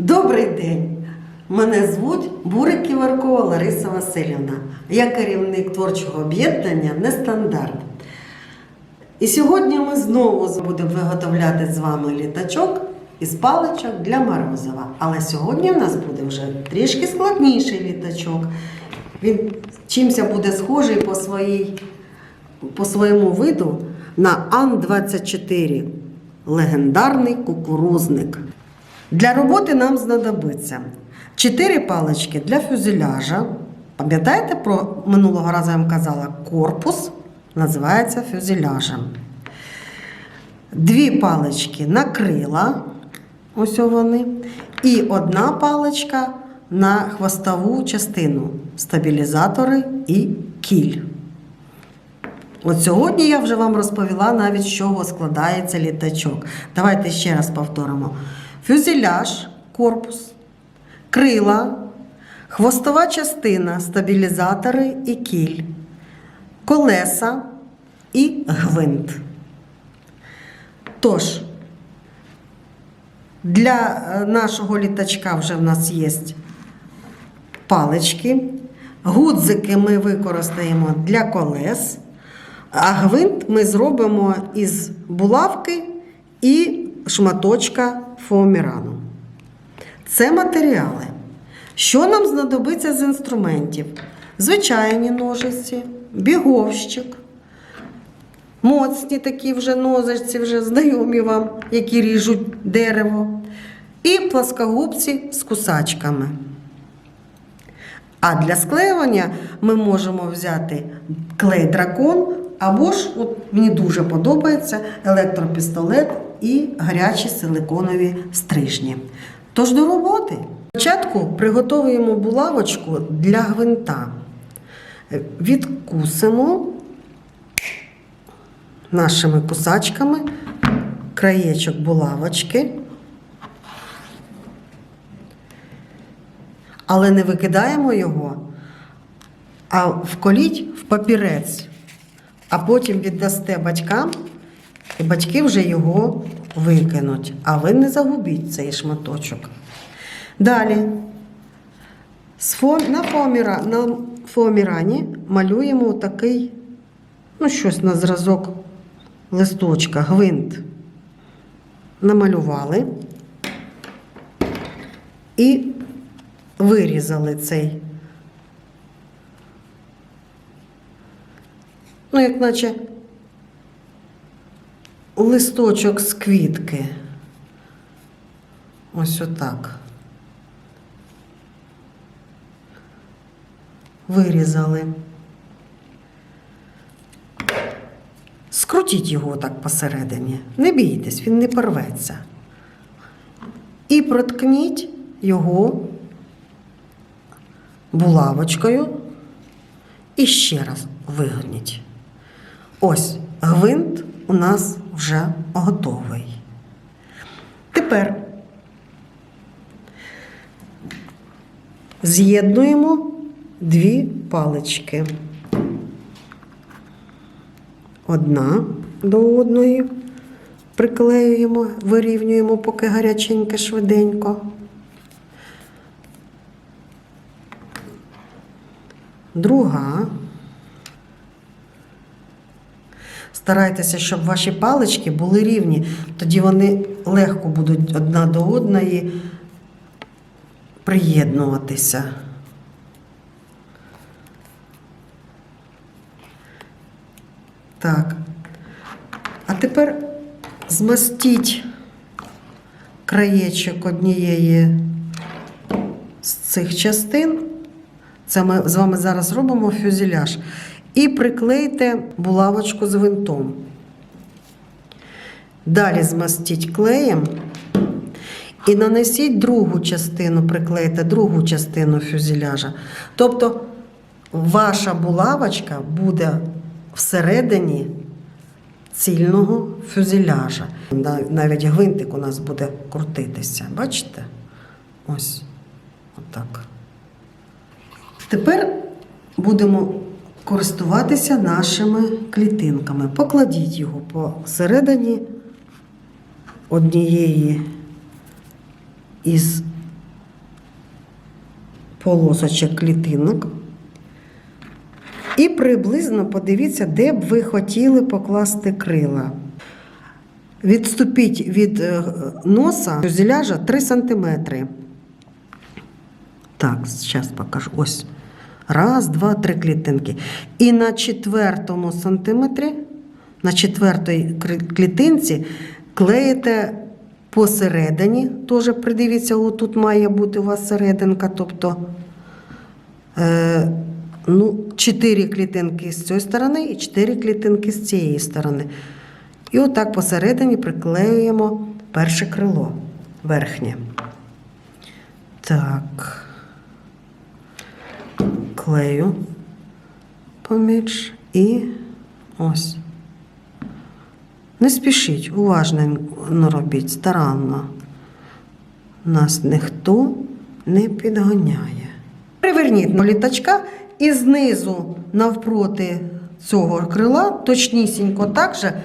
Добрий день! Мене звуть Бурик Іваркова Лариса Васильівна. Я керівник творчого об'єднання Нестандарт. І сьогодні ми знову будемо виготовляти з вами літачок із паличок для морозива. Але сьогодні в нас буде вже трішки складніший літачок. Він чимся буде схожий по, своїй, по своєму виду на Ан-24 легендарний кукурузник. Для роботи нам знадобиться 4 палички для фюзеляжа. Пам'ятаєте про минулого разу я вам казала, корпус називається фюзеляжем. Дві палички на крила, ось вони, і одна паличка на хвостову частину, стабілізатори і кіль. От сьогодні я вже вам розповіла навіть, з чого складається літачок. Давайте ще раз повторимо: фюзеляж, корпус, крила, хвостова частина, стабілізатори і кіль, колеса і гвинт. Тож, для е, нашого літачка вже в нас є палички. Гудзики ми використаємо для колес, а гвинт ми зробимо із булавки і шматочка фоамірану. Це матеріали. Що нам знадобиться з інструментів? Звичайні ножиці, біговщик, моцні такі вже ножиці, вже знайомі вам, які ріжуть дерево, і плоскогубці з кусачками. А для склеювання ми можемо взяти клей дракон, або ж, от мені дуже подобається, електропістолет і гарячі силиконові стрижні. Тож до роботи. Спочатку приготуємо булавочку для гвинта. Відкусимо нашими кусачками краєчок булавочки. Але не викидаємо його, а вколіть в папірець, а потім віддасте батькам, і батьки вже його викинуть. А ви не загубіть цей шматочок. Далі на, фоаміра, на фоамірані малюємо такий, ну, щось на зразок листочка, гвинт. Намалювали і вирізали цей. Ну, як наче листочок з квітки. Ось отак. Вирізали. Скрутіть його так посередині. Не бійтесь, він не порветься. І проткніть його булавочкою і ще раз вигніть. Ось гвинт у нас вже готовий. Тепер з'єднуємо дві палички. Одна до одної приклеюємо, вирівнюємо, поки гаряченьке швиденько. Друга. Старайтеся, щоб ваші палички були рівні, тоді вони легко будуть одна до одної приєднуватися. Так. А тепер змастіть краєчок однієї з цих частин. Це ми з вами зараз робимо фюзеляж. І приклейте булавочку з винтом. Далі змастіть клеєм і нанесіть другу частину, приклейте другу частину фюзеляжа. Тобто ваша булавочка буде всередині цільного фюзеляжа. Навіть гвинтик у нас буде крутитися. Бачите? Ось. Отак. Тепер будемо користуватися нашими клітинками. Покладіть його посередині однієї із полосочок клітинок. І приблизно подивіться, де б ви хотіли покласти крила. Відступіть від е, носа фюзеляжа 3 см. Так, зараз покажу. Ось. Раз, два, три клітинки. І на четвертому сантиметрі, на четвертій клітинці клеїте посередині. Теж придивіться, отут має бути у вас серединка. Тобто е, ну, 4 клітинки з цієї сторони і 4 клітинки з цієї сторони. І отак посередині приклеюємо перше крило верхнє. Так. Клею поміж і ось. Не спішіть, уважно робіть, старанно. Нас ніхто не підганяє. Приверніть літачка і знизу навпроти цього крила, точнісінько так же,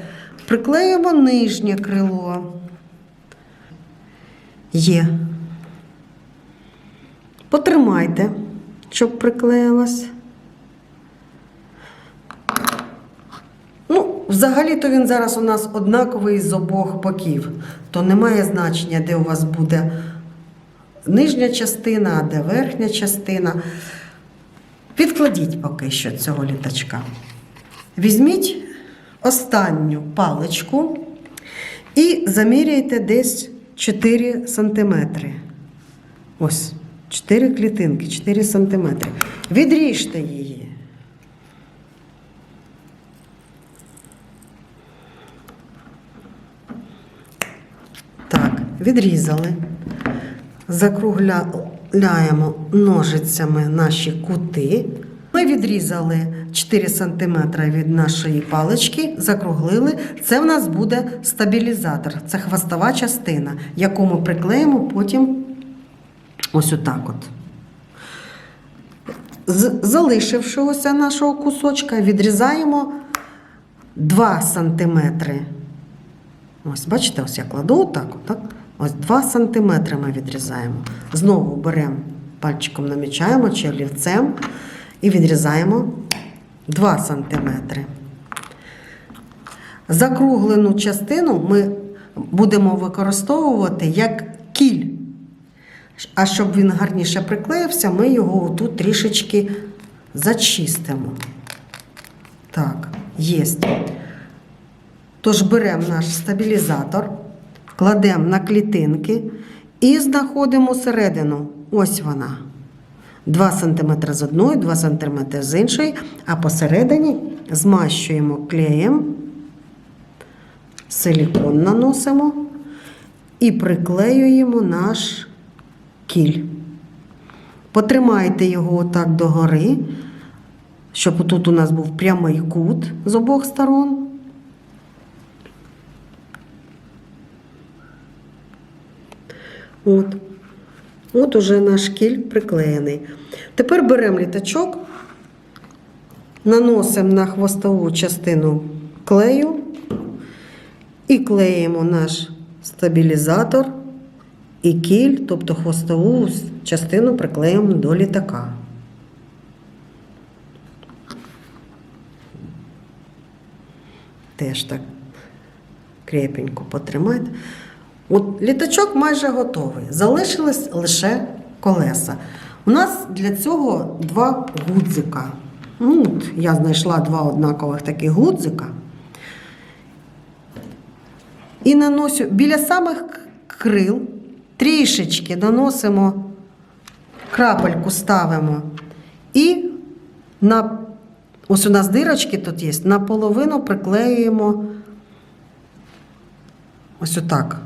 приклеїмо нижнє крило. Є. Потримайте, щоб приклеїлось. Ну, взагалі-то він зараз у нас однаковий з обох боків. То немає значення, де у вас буде нижня частина, а де верхня частина. Відкладіть поки що цього літачка. Візьміть останню паличку і заміряйте десь 4 сантиметри. Ось, 4 клітинки, 4 сантиметри. Відріжте її. Так, відрізали. Закругляємо ножицями наші кути. Ми відрізали 4 см від нашої палички, закруглили. Це в нас буде стабілізатор. Це хвостова частина, яку ми приклеїмо потім ось отак от. З залишивши ось нашого кусочка, відрізаємо 2 см. Ось, бачите, ось я кладу отак, отак. Ось 2 см ми відрізаємо. Знову беремо пальчиком намічаємо чи олівцем і відрізаємо 2 см. Закруглену частину ми будемо використовувати як кіль. А щоб він гарніше приклеївся, ми його тут трішечки зачистимо. Так, є. Тож беремо наш стабілізатор, кладемо на клітинки і знаходимо середину. Ось вона. 2 см з одної, 2 см з іншої, а посередині змащуємо клеєм, силікон наносимо і приклеюємо наш кіль. Потримайте його отак догори, щоб тут у нас був прямий кут з обох сторон. От. От уже наш кіль приклеєний. Тепер беремо літачок, наносимо на хвостову частину клею і клеїмо наш стабілізатор і кіль, тобто хвостову частину приклеїмо до літака. Теж так крепенько потримайте. От літачок майже готовий. Залишились лише колеса. У нас для цього два гудзика. Ну, от я знайшла два однакових таких гудзика. І наносю біля самих крил трішечки наносимо, крапельку ставимо. І на, ось у нас дирочки тут є, наполовину приклеюємо ось отак.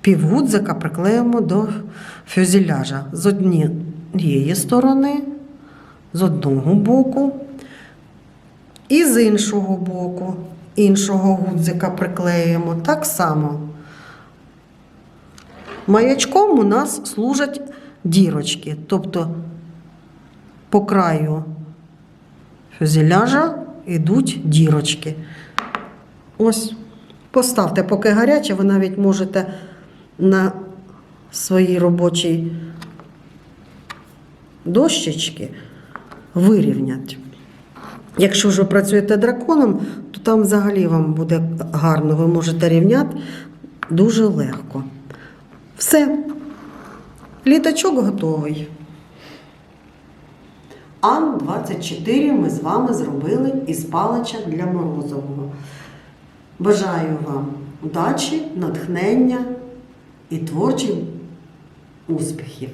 Півгудзика приклеїмо до фюзеляжа з однієї сторони, з одного боку і з іншого боку. Іншого гудзика приклеїмо так само. Маячком у нас служать дірочки, тобто по краю фюзеляжа йдуть дірочки. Ось, поставте, поки гаряче, ви навіть можете на своїй робочій дощечки вирівнять. Якщо ви працюєте драконом, то там взагалі вам буде гарно, ви можете рівняти дуже легко. Все. Літачок готовий. Ан-24 ми з вами зробили із палича для морозового. Бажаю вам удачі, натхнення і творчих успіхів.